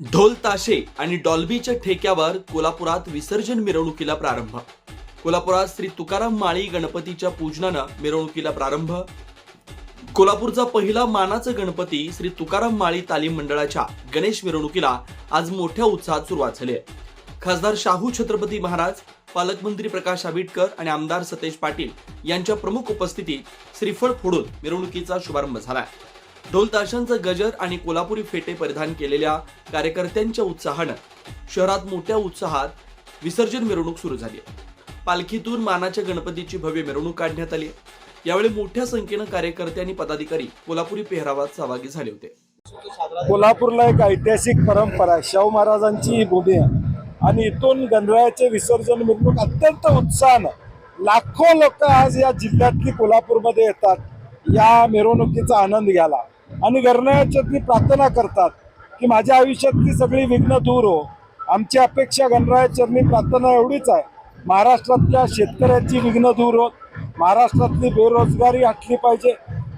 ढोल ताशे आणि डॉल्बीच्या ठेक्यावर कोल्हापुरात विसर्जन मिरवणुकीला प्रारंभ. कोल्हापुरात श्री तुकाराम माळी गणपतीच्या पूजनानं मिरवणुकीला प्रारंभ. कोल्हापूरचा पहिला मानाचा गणपती श्री तुकाराम माळी तालीम मंडळाच्या गणेश मिरवणुकीला आज मोठ्या उत्साहात सुरुवात झाली आहे खासदार शाहू छत्रपती महाराज पालकमंत्री प्रकाश आंबेडकर आणि आमदार सतेज पाटील यांच्या प्रमुख उपस्थितीत श्रीफळ फोडून मिरवणुकीचा शुभारंभ झालाय. ढोलताशांचं गजर आणि कोल्हापुरी फेटे परिधान केलेल्या कार्यकर्त्यांच्या उत्साहानं शहरात मोठ्या उत्साहात विसर्जन मिरवणूक सुरू झाली आहे. पालखीतून मानाच्या गणपतीची भव्य मिरवणूक काढण्यात आली आहे. यावेळी मोठ्या संख्येनं कार्यकर्ते आणि पदाधिकारी कोल्हापुरी पेहरावात सहभागी झाले होते. कोल्हापूरला एक ऐतिहासिक परंपरा आहे. शाहू महाराजांची ही भूमी आहे. आणि इथून गणरायाचे विसर्जन मिरवणूक अत्यंत उत्साहानं लाखो लोक आज या जिल्ह्यातली कोल्हापूरमध्ये येतात. या मिरवणुकीचा आनंद घ्यायला. आणि गणरायाच्यातली प्रार्थना करतात की माझ्या आयुष्यातली सगळी विघ्न दूर हो. आमची अपेक्षा गणरायाचरणी प्रार्थना एवढीच आहे. महाराष्ट्रातल्या शेतकऱ्याची विघ्न दूर होत. महाराष्ट्रातली बेरोजगारी हटली पाहिजे.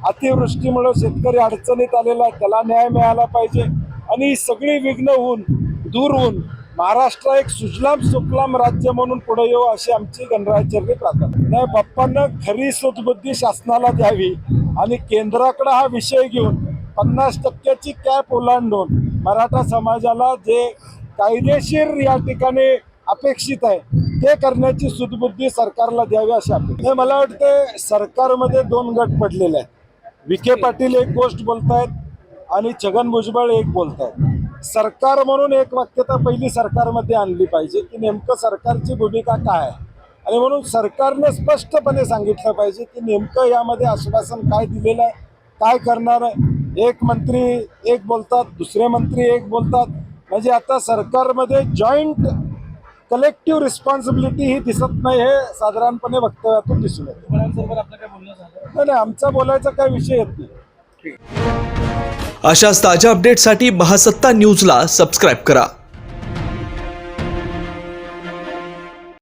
अतिवृष्टीमुळे शेतकरी अडचणीत आलेला आहे. त्याला न्याय मिळाला पाहिजे. आणि ही सगळी विघ्न होऊन दूर होऊन महाराष्ट्र एक सुजलाम सुफलाम राज्य म्हणून पुढे येऊ अशी आमची गणरायाचरणी प्रार्थना. नाही बाप्पांना खरी सुदबुद्धी शासनाला द्यावी आणि केंद्राकडे हा विषय घेऊन पन्नास टक्क्याची कॅप ओलांडून मराठा समाजाला जे कायदेशीर या ठिकाणी अपेक्षित आहे ते करण्याची सुदबुद्धी सरकारला द्यावी अशी अपेक्षा. मला वाटतं सरकारमध्ये दोन गट पडलेले आहेत. विखे पाटील एक गोष्ट बोलतायत आणि छगन भुजबळ एक बोलतायत. सरकार म्हणून एक वाक्यता पहिली सरकारमध्ये आणली पाहिजे की नेमकं सरकारची भूमिका काय आहे? आणि म्हणून सरकारने स्पष्टपणे सांगितलं पाहिजे की नेमकं यामध्ये आश्वासन काय दिलेलं आहे काय करणार आहे? एक मंत्री एक बोलतात दुसरे मंत्री एक बोलतात. म्हणजे आता सरकारमध्ये जॉईंट कलेक्टिव्ह रिस्पॉन्सिबिलिटी ही दिसत नाही हे साधारणपणे वक्तव्यातून दिसून येते. नाही नाही, आमचा बोलायचा काही विषय येत नाही. अशाच ताज्या अपडेटसाठी महासत्ता न्यूजला सबस्क्राईब करा.